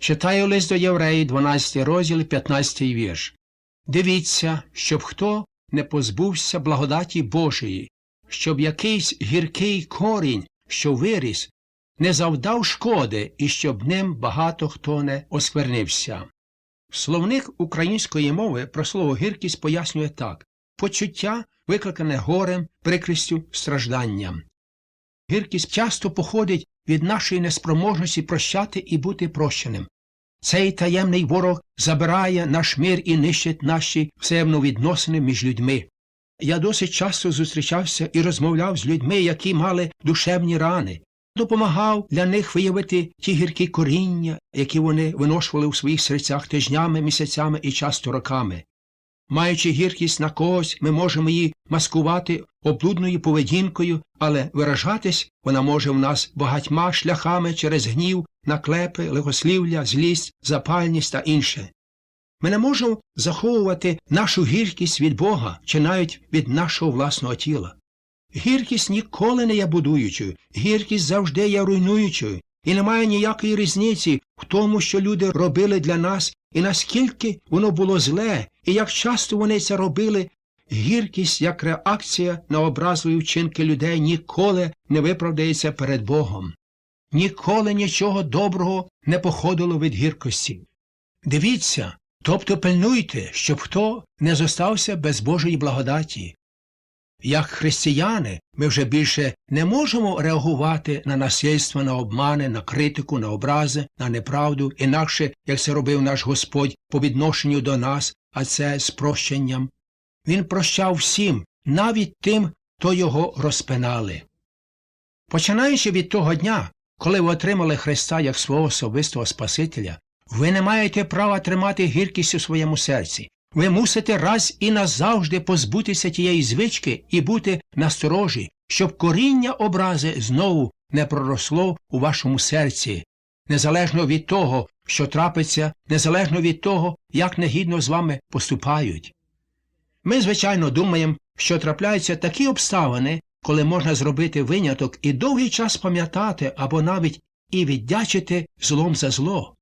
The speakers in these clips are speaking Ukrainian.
Читаю лист до євреїв, 12 розділ, 15 вірш. Дивіться, щоб хто не позбувся благодаті Божої, щоб якийсь гіркий корінь, що виріс, не завдав шкоди і щоб ним багато хто не осквернився. Словник української мови про слово гіркість пояснює так почуття, викликане горем, прикрістю, стражданням. Гіркість часто походить від нашої неспроможності прощати і бути прощеним. Цей таємний ворог забирає наш мир і нищить наші взаємновідносини між людьми. Я досить часто зустрічався і розмовляв з людьми, які мали душевні рани, допомагав для них виявити ті гіркі коріння, які вони виношували у своїх серцях тижнями, місяцями і часто роками. Маючи гіркість на когось, ми можемо її маскувати облудною поведінкою, але виражатись вона може в нас багатьма шляхами через гнів, наклепи, лихослів'я, злість, запальність та інше. Ми не можемо заховувати нашу гіркість від Бога чи навіть від нашого власного тіла. Гіркість ніколи не є будуючою, гіркість завжди є руйнуючою, і немає ніякої різниці в тому, що люди робили для нас, і наскільки воно було зле, і як часто вони це робили, гіркість як реакція на образливі вчинки людей ніколи не виправдається перед Богом. Ніколи нічого доброго не походило від гіркості. Дивіться, тобто пильнуйте, щоб хто не зостався без Божої благодаті. Як християни, ми вже більше не можемо реагувати на насильство, на обмани, на критику, на образи, на неправду, інакше, як це робив наш Господь по відношенню до нас, а це з прощенням. Він прощав всім, навіть тим, хто його розпинали. Починаючи від того дня, коли ви отримали Христа як свого особистого Спасителя, ви не маєте права тримати гіркість у своєму серці. Ви мусите раз і назавжди позбутися тієї звички і бути насторожі, щоб коріння образи знову не проросло у вашому серці, незалежно від того, що трапиться, незалежно від того, як негідно з вами поступають. Ми, звичайно, думаємо, що трапляються такі обставини, коли можна зробити виняток і довгий час пам'ятати або навіть і віддячити злом за зло.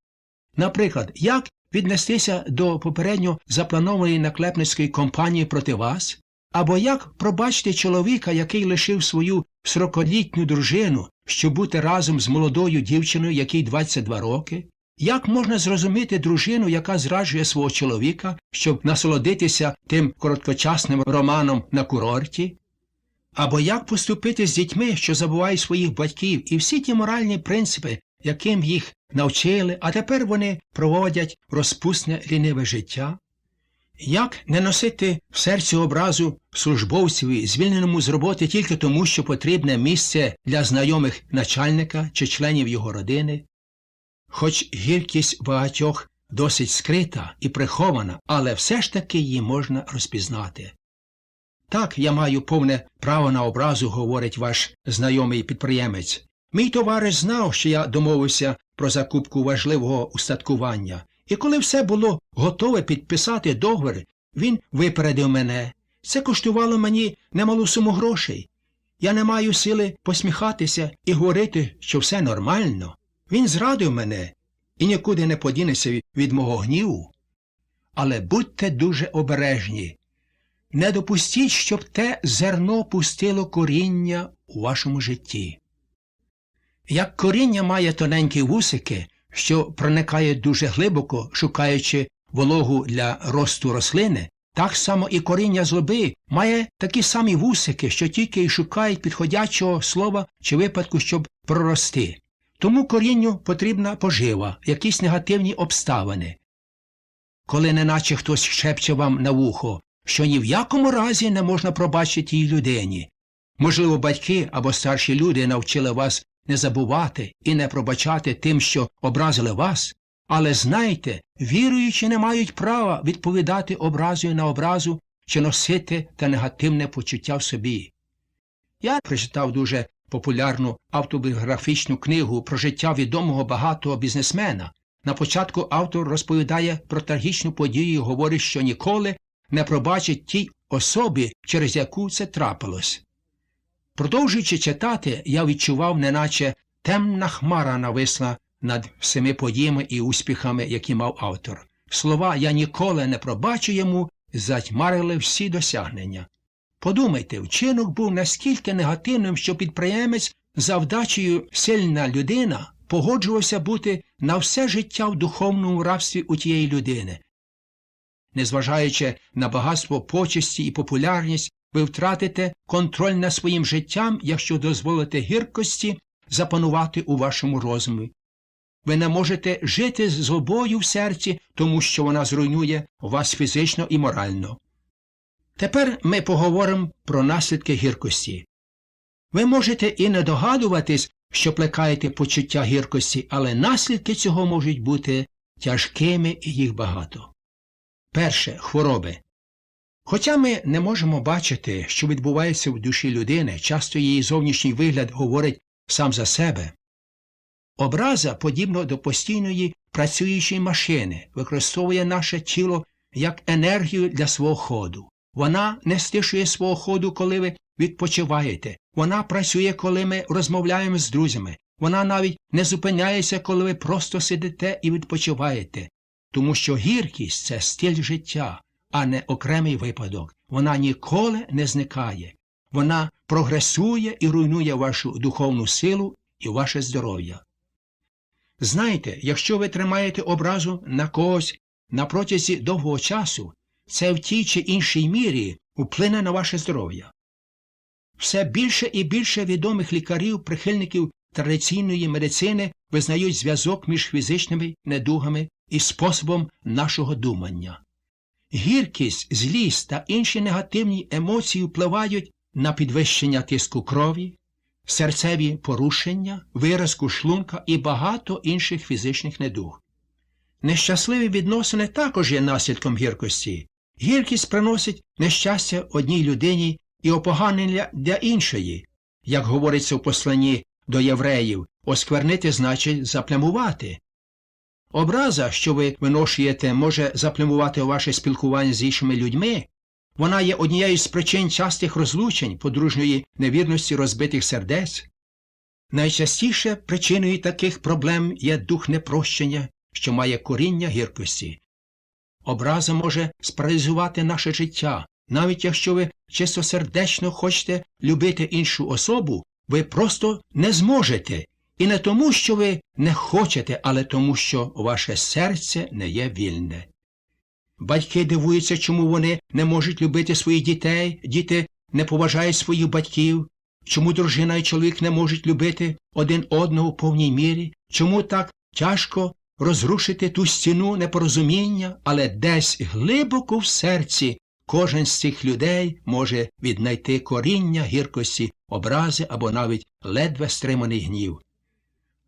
Наприклад, як віднестися до попередньо запланованої наклепницької кампанії проти вас, або як пробачити чоловіка, який лишив свою сорокалітню дружину, щоб бути разом з молодою дівчиною, якій 22 роки, як можна зрозуміти дружину, яка зраджує свого чоловіка, щоб насолодитися тим короткочасним романом на курорті? Або як поступити з дітьми, що забувають своїх батьків, і всі ті моральні принципи, яким їх навчили, а тепер вони проводять розпусне ліниве життя? Як не носити в серці образу службовцеві, звільненому з роботи тільки тому, що потрібне місце для знайомих начальника чи членів його родини? Хоч гіркість багатьох досить скрита і прихована, але все ж таки її можна розпізнати. Так, я маю повне право на образу, говорить ваш знайомий підприємець. Мій товариш знав, що я домовився про закупку важливого устаткування, і коли все було готове підписати договір, він випередив мене. Це коштувало мені немалу суму грошей. Я не маю сили посміхатися і говорити, що все нормально. Він зрадив мене і нікуди не подінеться від, мого гніву. Але будьте дуже обережні. Не допустіть, щоб те зерно пустило коріння у вашому житті. Як коріння має тоненькі вусики, що проникає дуже глибоко, шукаючи вологу для росту рослини, так само і коріння злоби має такі самі вусики, що тільки й шукають підходячого слова чи випадку, щоб прорости. Тому корінню потрібна пожива, якісь негативні обставини. Коли неначе хтось шепче вам на вухо, що ні в якому разі не можна пробачити тій людині. Можливо, батьки або старші люди навчили вас не забувати і не пробачати тим, що образили вас, але знайте, віруючі не мають права відповідати образою на образу чи носити те негативне почуття в собі. Я прочитав дуже популярну автобіографічну книгу про життя відомого багатого бізнесмена. На початку автор розповідає про трагічну подію і говорить, що ніколи не пробачить тій особі, через яку це трапилось. Продовжуючи читати, я відчував, неначе темна хмара нависла над всіми подіями і успіхами, які мав автор. Слова Я ніколи не пробачу йому затьмарили всі досягнення. Подумайте, вчинок був наскільки негативним, що підприємець за вдачею сильна людина погоджувався бути на все життя в духовному рабстві у тієї людини. Незважаючи на багатство почесті і популярність, ви втратите контроль над своїм життям, якщо дозволите гіркості запанувати у вашому розумі. Ви не можете жити з злобою в серці, тому що вона зруйнує вас фізично і морально. Тепер ми поговоримо про наслідки гіркості. Ви можете і не догадуватись, що плекаєте почуття гіркості, але наслідки цього можуть бути тяжкими і їх багато. Перше хвороби. Хоча ми не можемо бачити, що відбувається в душі людини, часто її зовнішній вигляд говорить сам за себе. Образа, подібно до постійної працюючої машини, використовує наше тіло як енергію для свого ходу. Вона не стишує свого ходу, коли ви відпочиваєте. Вона працює, коли ми розмовляємо з друзями. Вона навіть не зупиняється, коли ви просто сидите і відпочиваєте. Тому що гіркість це стиль життя, а не окремий випадок. Вона ніколи не зникає. Вона прогресує і руйнує вашу духовну силу і ваше здоров'я. Знаєте, якщо ви тримаєте образу на когось на протязі довгого часу, це в тій чи іншій мірі вплине на ваше здоров'я. Все більше і більше відомих лікарів, прихильників традиційної медицини визнають зв'язок між фізичними недугами і способом нашого думання. Гіркість, злість та інші негативні емоції впливають на підвищення тиску крові, серцеві порушення, виразку шлунка і багато інших фізичних недуг. Нещасливі відносини також є наслідком гіркості. Гіркість приносить нещастя одній людині і опоганення для іншої. Як говориться в посланні до євреїв, осквернити значить заплямувати. Образа, що ви виношуєте, може заплямувати ваше спілкування з іншими людьми. Вона є однією з причин частих розлучень, подружньої невірності розбитих сердець. Найчастіше причиною таких проблем є дух непрощення, що має коріння гіркості. Образа може спаралізувати наше життя, навіть якщо ви чистосердечно хочете любити іншу особу, ви просто не зможете, і не тому, що ви не хочете, але тому, що ваше серце не є вільне. Батьки дивуються, чому вони не можуть любити своїх дітей, діти не поважають своїх батьків, чому дружина і чоловік не можуть любити один одного в повній мірі, чому так тяжко розрушити ту стіну непорозуміння, але десь глибоко в серці кожен з цих людей може віднайти коріння гіркості, образи або навіть ледве стриманий гнів.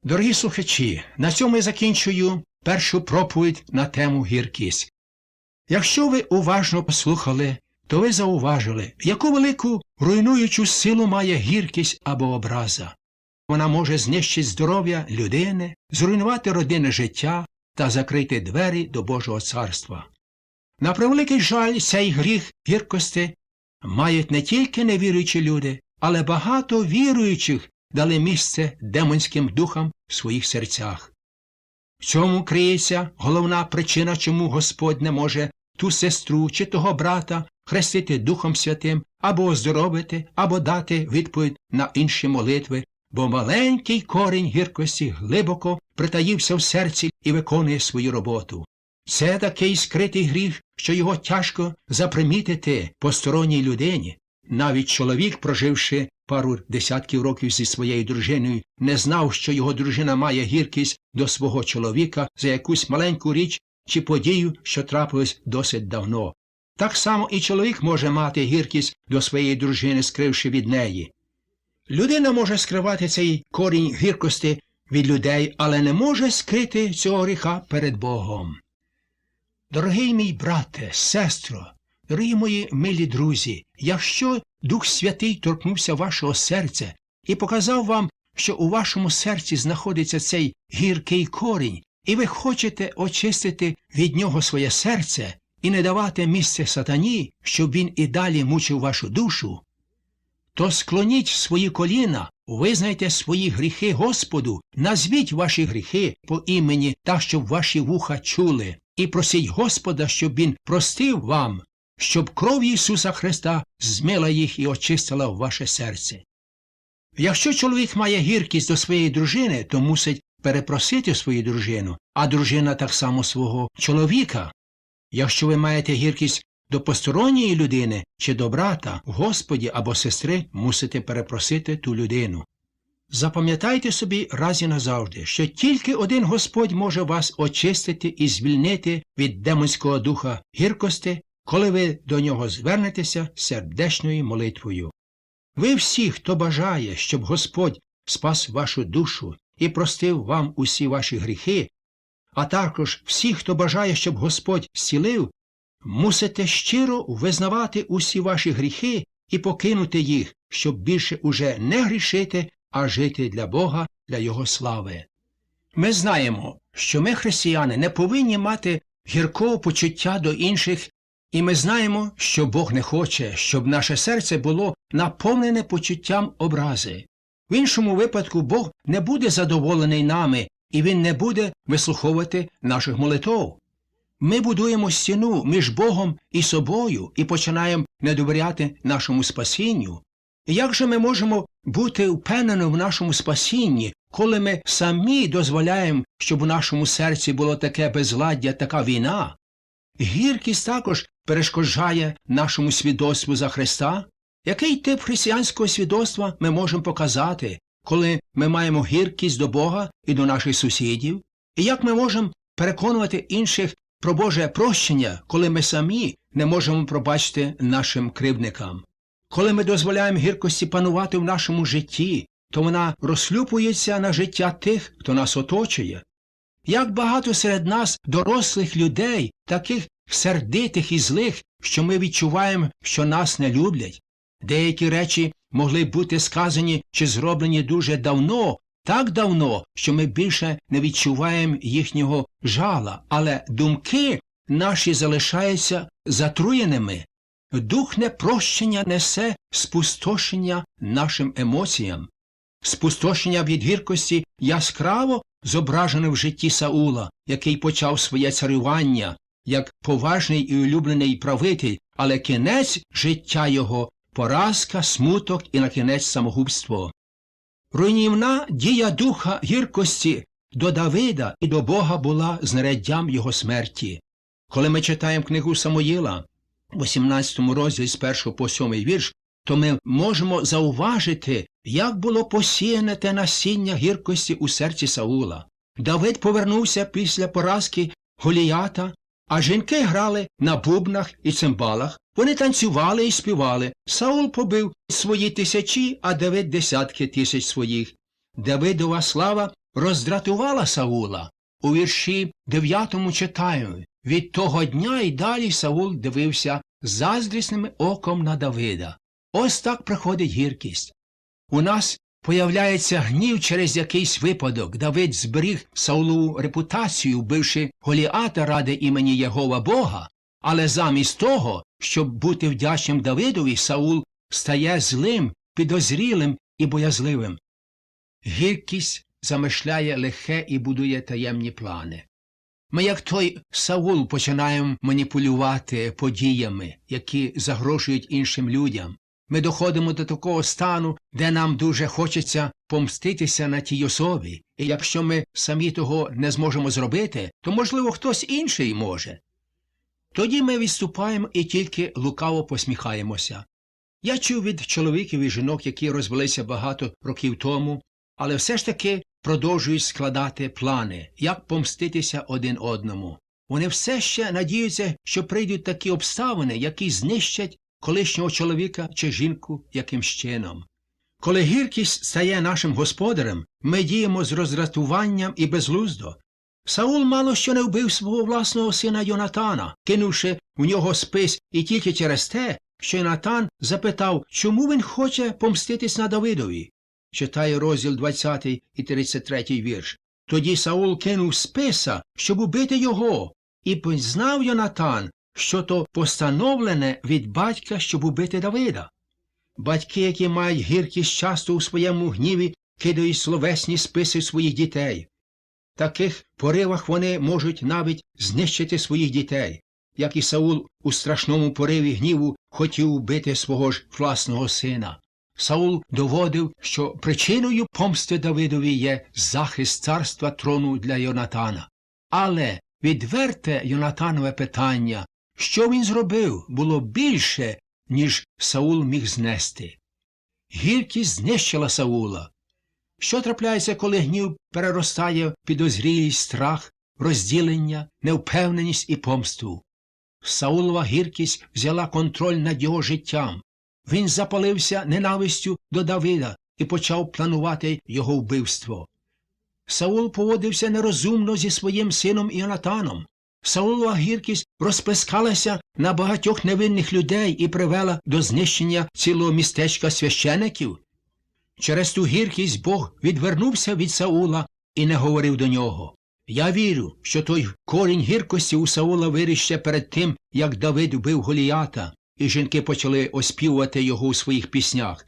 Дорогі слухачі, на цьому я закінчую першу проповідь на тему гіркість. Якщо ви уважно послухали, то ви зауважили, яку велику руйнуючу силу має гіркість або образа. Вона може знищити здоров'я людини, зруйнувати родинне життя та закрити двері до Божого царства. На превеликий жаль, цей гріх гіркості мають не тільки невіруючі люди, але багато віруючих дали місце демонським духам в своїх серцях. В цьому криється головна причина, чому Господь не може ту сестру чи того брата хрестити Духом Святим або оздоровити, або дати відповідь на інші молитви, бо маленький корінь гіркості глибоко притаївся в серці і виконує свою роботу. Це такий скритий гріх, що його тяжко запримітити посторонній людині. Навіть чоловік, проживши пару десятків років зі своєю дружиною, не знав, що його дружина має гіркість до свого чоловіка за якусь маленьку річ чи подію, що трапилась досить давно. Так само і чоловік може мати гіркість до своєї дружини, скривши від неї. Людина може скривати цей корінь гіркості від людей, але не може скрити цього гріха перед Богом. Дорогий мій брате, сестро, дорогі мої милі друзі, якщо Дух Святий торкнувся вашого серця і показав вам, що у вашому серці знаходиться цей гіркий корінь, і ви хочете очистити від нього своє серце і не давати місце сатані, щоб він і далі мучив вашу душу, то склоніть свої коліна Визнайте свої гріхи Господу, назвіть ваші гріхи по імені так, щоб ваші вуха чули, і просіть Господа, щоб Він простив вам, щоб кров Ісуса Христа змила їх і очистила ваше серце. Якщо чоловік має гіркість до своєї дружини, то мусить перепросити свою дружину, а дружина так само свого чоловіка. Якщо ви маєте гіркість до посторонньої людини чи до брата, Господі або сестри, мусите перепросити ту людину. Запам'ятайте собі раз і назавжди, що тільки один Господь може вас очистити і звільнити від демонського духа гіркости, коли ви до нього звернетеся сердечною молитвою. Ви всі, хто бажає, щоб Господь спас вашу душу і простив вам усі ваші гріхи, а також всі, хто бажає, щоб Господь зцілив, мусите щиро визнавати усі ваші гріхи і покинути їх, щоб більше уже не грішити, а жити для Бога, для Його слави. Ми знаємо, що ми, християни, не повинні мати гіркого почуття до інших, і ми знаємо, що Бог не хоче, щоб наше серце було наповнене почуттям образи. В іншому випадку Бог не буде задоволений нами, і Він не буде вислуховувати наших молитов. Ми будуємо стіну між Богом і собою і починаємо не довіряти нашому спасінню. Як же ми можемо бути впевнені в нашому спасінні, коли ми самі дозволяємо, щоб у нашому серці було таке безладдя, така війна? Гіркість також перешкоджає нашому свідоцтву за Христа. Який тип християнського свідоцтва ми можемо показати, коли ми маємо гіркість до Бога і до наших сусідів? І як ми можемо переконувати інших про Боже прощення, коли ми самі не можемо пробачити нашим кривдникам? Коли ми дозволяємо гіркості панувати в нашому житті, то вона розслюпується на життя тих, хто нас оточує. Як багато серед нас дорослих людей, таких сердитих і злих, що ми відчуваємо, що нас не люблять. Деякі речі могли бути сказані чи зроблені дуже давно, так давно, що ми більше не відчуваємо їхнього жала, але думки наші залишаються затруєними. Дух непрощення несе спустошення нашим емоціям. Спустошення від гіркості яскраво зображене в житті Саула, який почав своє царювання як поважний і улюблений правитель, але кінець життя його поразка, смуток і на кінець самогубство. Руйнівна дія духа гіркості до Давида і до Бога була знаряддям його смерті. Коли ми читаємо книгу Самоїла, в 18 розділі з 1 по 7 вірш, то ми можемо зауважити, як було посіяне те насіння гіркості у серці Саула. Давид повернувся після поразки Голіята, а жінки грали на бубнах і цимбалах, вони танцювали і співали. Саул побив свої тисячі, а Давид десятки тисяч своїх. Давидова слава роздратувала Саула. У вірші дев'ятому читаємо від того дня й далі Саул дивився заздрісним оком на Давида. Ось так приходить гіркість. У нас появляється гнів через якийсь випадок. Давид зберіг Саулу репутацію, вбивши Голіата ради імені Єгова Бога, але замість того, щоб бути вдячним Давидові, Саул стає злим, підозрілим і боязливим. Гіркість замишляє лихе і будує таємні плани. Ми, як той Саул, починаємо маніпулювати подіями, які загрожують іншим людям. Ми доходимо до такого стану, де нам дуже хочеться помститися на тій особі, і якщо ми самі того не зможемо зробити, то, можливо, хтось інший може. Тоді ми відступаємо і тільки лукаво посміхаємося. Я чув від чоловіків і жінок, які розвелися багато років тому, але все ж таки продовжують складати плани, як помститися один одному. Вони все ще надіються, що прийдуть такі обставини, які знищать колишнього чоловіка чи жінку якимсь чином. Коли гіркість стає нашим господарем, ми діємо з роздратуванням і безглуздо. Саул мало що не вбив свого власного сина Йонатана, кинувши в нього спис і тільки через те, що Йонатан запитав, чому він хоче помститись на Давидові. Читає розділ 20 і 33 вірш. Тоді Саул кинув списа, щоб убити його, і познав Йонатан, що то постановлене від батька, щоб убити Давида. Батьки, які мають гіркість часто у своєму гніві, кидають словесні списи своїх дітей. В таких поривах вони можуть навіть знищити своїх дітей, як і Саул у страшному пориві гніву хотів вбити свого ж власного сина. Саул доводив, що причиною помсти Давидові є захист царства трону для Йонатана. Але відверте Йонатанове питання, що він зробив, було більше, ніж Саул міг знести. Гіркість знищила Саула. Що трапляється, коли гнів переростає в підозрілість, страх, розділення, невпевненість і помсту? Саулова гіркість взяла контроль над його життям. Він запалився ненавистю до Давида і почав планувати його вбивство. Саул поводився нерозумно зі своїм сином Іонатаном. Саулова гіркість розплескалася на багатьох невинних людей і привела до знищення цілого містечка священиків. Через ту гіркість Бог відвернувся від Саула і не говорив до нього. Я вірю, що той корінь гіркості у Саула виріс перед тим, як Давид вбив Голіята, і жінки почали оспівувати його у своїх піснях.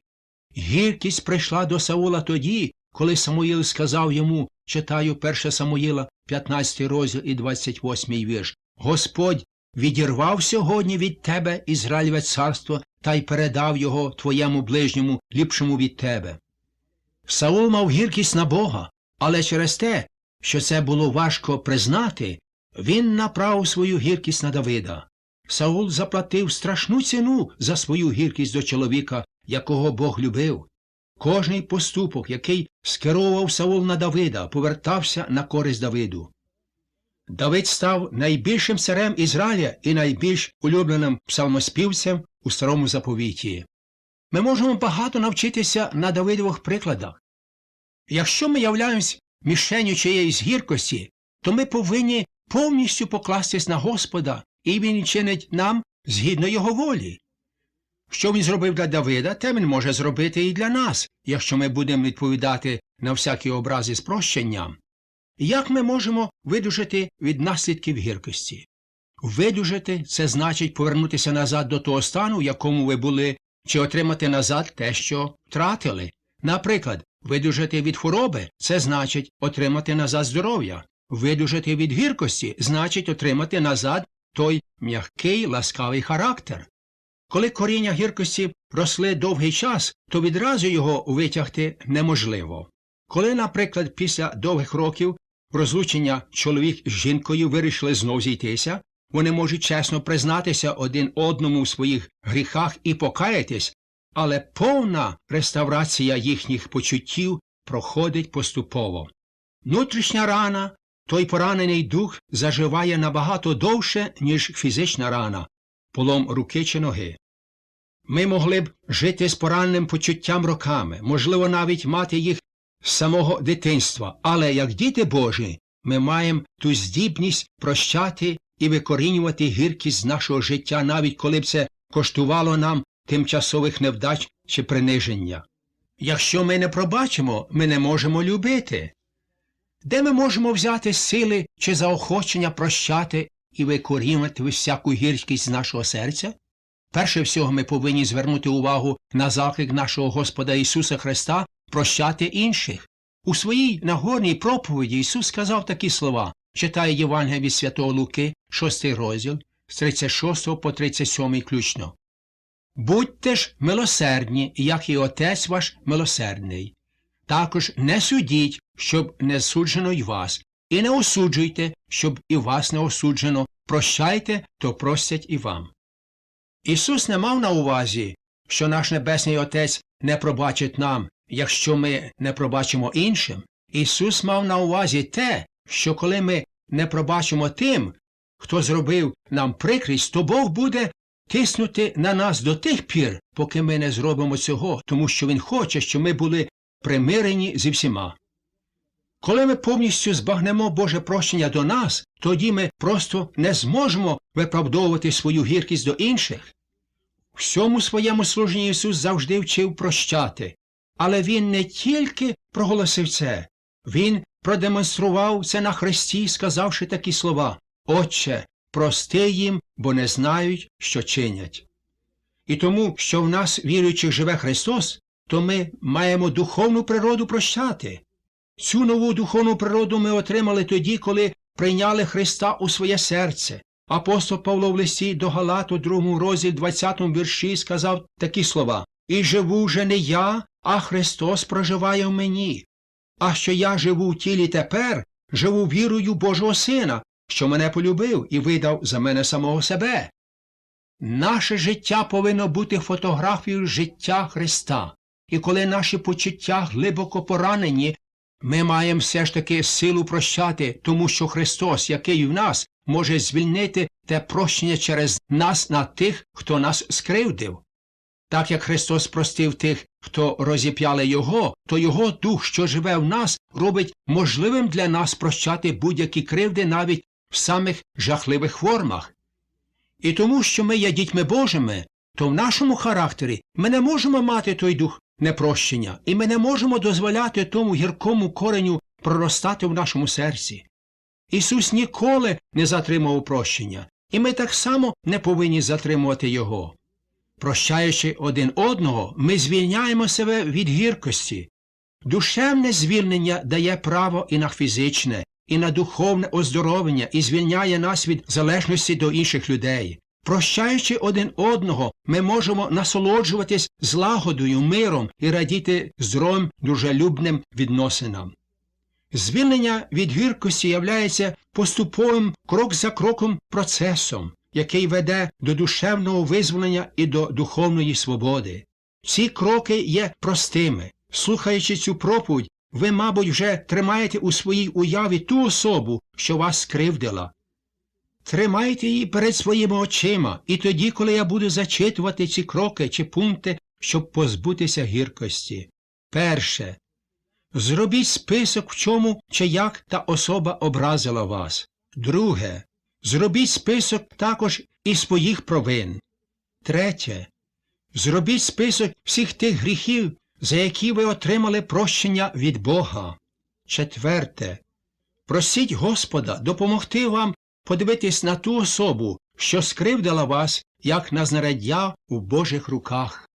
Гіркість прийшла до Саула тоді, коли Самуїл сказав йому, читаю 1 Самуїла, 15 розділ і 28 вірш, Господь відірвав сьогодні від тебе Ізраїльве царство та й передав його твоєму ближньому, ліпшому від тебе. Саул мав гіркість на Бога, але через те, що це було важко признати, він направив свою гіркість на Давида. Саул заплатив страшну ціну за свою гіркість до чоловіка, якого Бог любив. Кожний поступок, який скеровував Саул на Давида, повертався на користь Давиду. Давид став найбільшим царем Ізраїля і найбільш улюбленим псалмоспівцем у старому заповіті. Ми можемо багато навчитися на Давидових прикладах. Якщо ми являємось мішенню чиєїсь гіркості, то ми повинні повністю покластись на Господа, і він чинить нам згідно його волі. Що він зробив для Давида, те він може зробити і для нас, якщо ми будемо відповідати на всякі образи з прощенням. Як ми можемо видужити від наслідків гіркості? Видужити це значить повернутися назад до того стану, в якому ви були, чи отримати назад те, що втратили. Наприклад, видужити від хвороби це значить отримати назад здоров'я. Видужити від гіркості значить отримати назад той м'який ласкавий характер. Коли коріння гіркості росли довгий час, то відразу його витягти неможливо. Коли, наприклад, після довгих років розлучення чоловік з жінкою вирішили знов зійтися, вони можуть чесно признатися один одному у своїх гріхах і покаятись, але повна реставрація їхніх почуттів проходить поступово. Внутрішня рана, той поранений дух заживає набагато довше, ніж фізична рана, полом руки чи ноги. Ми могли б жити з пораненим почуттям роками, можливо, навіть мати їх з самого дитинства, але як діти Божі ми маємо ту здібність прощати і викорінювати гіркість з нашого життя, навіть коли б це коштувало нам тимчасових невдач чи приниження. Якщо ми не пробачимо, ми не можемо любити. Де ми можемо взяти сили чи заохочення прощати і викорінювати всяку гіркість з нашого серця? Перше всього ми повинні звернути увагу на заклик нашого Господа Ісуса Христа прощати інших. У своїй нагорній проповіді Ісус сказав такі слова, читає Євангелія від Святого Луки, 6 розділ, з 36 по 37 ключно. Будьте ж милосердні, як і Отець ваш милосердний. Також не судіть, щоб не суджено й вас, і не осуджуйте, щоб і вас не осуджено, прощайте, то простять і вам. Ісус не мав на увазі, що наш Небесний Отець не пробачить нам, якщо ми не пробачимо іншим. Ісус мав на увазі те, що коли ми не пробачимо тим, хто зробив нам прикрість, то Бог буде тиснути на нас до тих пір, поки ми не зробимо цього, тому що Він хоче, щоб ми були примирені зі всіма. Коли ми повністю збагнемо Боже прощення до нас, тоді ми просто не зможемо виправдовувати свою гіркість до інших. Всьому своєму служенні Ісус завжди вчив прощати, але Він не тільки проголосив це, Він продемонстрував це на Христі, сказавши такі слова Отче, прости їм, бо не знають, що чинять. І тому, що в нас віруючих живе Христос, то ми маємо духовну природу прощати. Цю нову духовну природу ми отримали тоді, коли прийняли Христа у своє серце. Апостол Павло в листі до Галату, 2 розділі 20 вірші сказав такі слова І живу вже не я, а Христос проживає в мені. А що я живу в тілі тепер, живу вірою Божого Сина, що мене полюбив і видав за мене самого себе. Наше життя повинно бути фотографією життя Христа. І коли наші почуття глибоко поранені, ми маємо все ж таки силу прощати, тому що Христос, який в нас, може звільнити те прощення через нас на тих, хто нас скривдив. Так як Христос простив тих, хто розіп'яли Його, то Його Дух, що живе в нас, робить можливим для нас прощати будь-які кривди навіть в самих жахливих формах. І тому, що ми є дітьми Божими, то в нашому характері ми не можемо мати той дух непрощення, і ми не можемо дозволяти тому гіркому кореню проростати в нашому серці. Ісус ніколи не затримував прощення, і ми так само не повинні затримувати Його. Прощаючи один одного, ми звільняємо себе від гіркості. Душевне звільнення дає право і на фізичне, і на духовне оздоровлення, і звільняє нас від залежності до інших людей. Прощаючи один одного, ми можемо насолоджуватись злагодою, миром і радіти здоровим, дружелюбним відносинам. Звільнення від гіркості являється поступовим крок за кроком процесом, який веде до душевного визволення і до духовної свободи. Ці кроки є простими. Слухаючи цю проповідь, ви, мабуть, вже тримаєте у своїй уяві ту особу, що вас скривдила. Тримайте її перед своїми очима, і тоді, коли я буду зачитувати ці кроки чи пункти, щоб позбутися гіркості. Перше. Зробіть список, в чому чи як та особа образила вас. Друге. Зробіть список також і своїх провин. Третє. Зробіть список всіх тих гріхів, за які ви отримали прощення від Бога. Четверте. Просіть Господа допомогти вам подивитись на ту особу, що скривдила вас, як на знаряддя у Божих руках.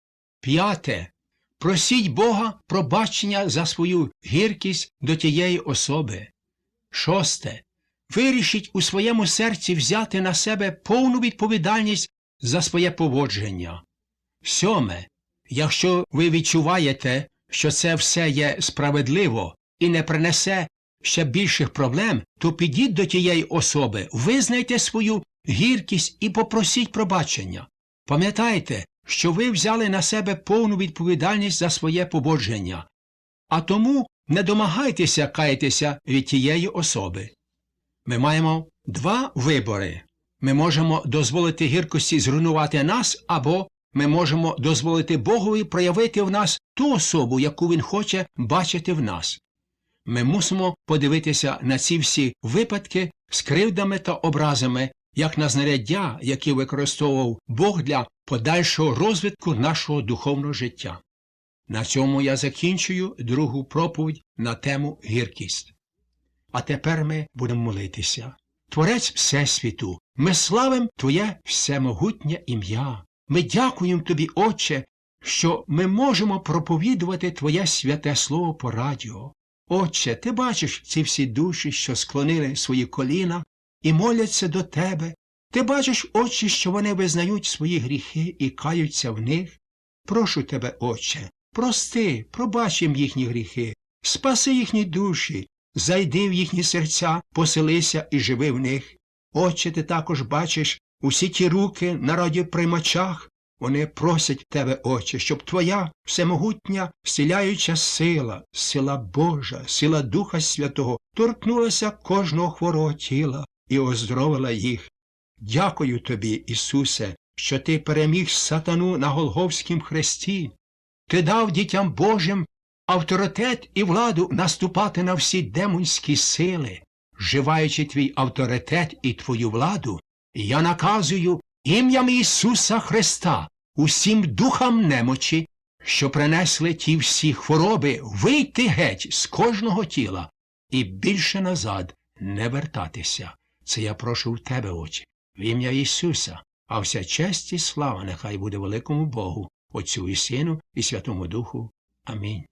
П'яте. Просіть Бога пробачення за свою гіркість до тієї особи. Шосте. Вирішіть у своєму серці взяти на себе повну відповідальність за своє поводження. Сьоме. Якщо ви відчуваєте, що це все є справедливо і не принесе ще більших проблем, то підіть до тієї особи, визнайте свою гіркість і попросіть пробачення. Пам'ятайте, що ви взяли на себе повну відповідальність за своє поводження, а тому не домагайтеся каятися від тієї особи. Ми маємо два вибори. Ми можемо дозволити гіркості зруйнувати нас, або ми можемо дозволити Богові проявити в нас ту особу, яку Він хоче бачити в нас. Ми мусимо подивитися на ці всі випадки з кривдами та образами, як на знаряддя, які використовував Бог для подальшого розвитку нашого духовного життя. На цьому я закінчую другу проповідь на тему гіркість. А тепер ми будемо молитися. Творець Всесвіту, ми славим Твоє всемогутнє ім'я. Ми дякуємо Тобі, Отче, що ми можемо проповідувати Твоє святе Слово по радіо. Отче, ти бачиш ці всі душі, що склонили свої коліна і моляться до тебе. Ти бачиш, Отче, що вони визнають свої гріхи і каються в них. Прошу тебе, Отче, прости, пробач їм їхні гріхи, спаси їхні душі, зайди в їхні серця, поселися і живи в них. Отче, ти також бачиш усі ті руки на радіоприймачах, вони просять тебе, Отче, щоб твоя всемогутня зціляюча сила, сила Божа, сила Духа Святого торкнулася кожного хворого тіла і оздоровила їх. Дякую тобі, Ісусе, що ти переміг сатану на Голговськім хресті. Ти дав дітям Божим авторитет і владу наступати на всі демонські сили. Вживаючи твій авторитет і твою владу, я наказую ім'ям Ісуса Христа усім духам немочі, що принесли ті всі хвороби, вийти геть з кожного тіла і більше назад не вертатися. Це я прошу в тебе, Отче, в ім'я Ісуса. а вся честь і слава нехай буде великому Богу, Отцю і Сину і Святому Духу. Амінь.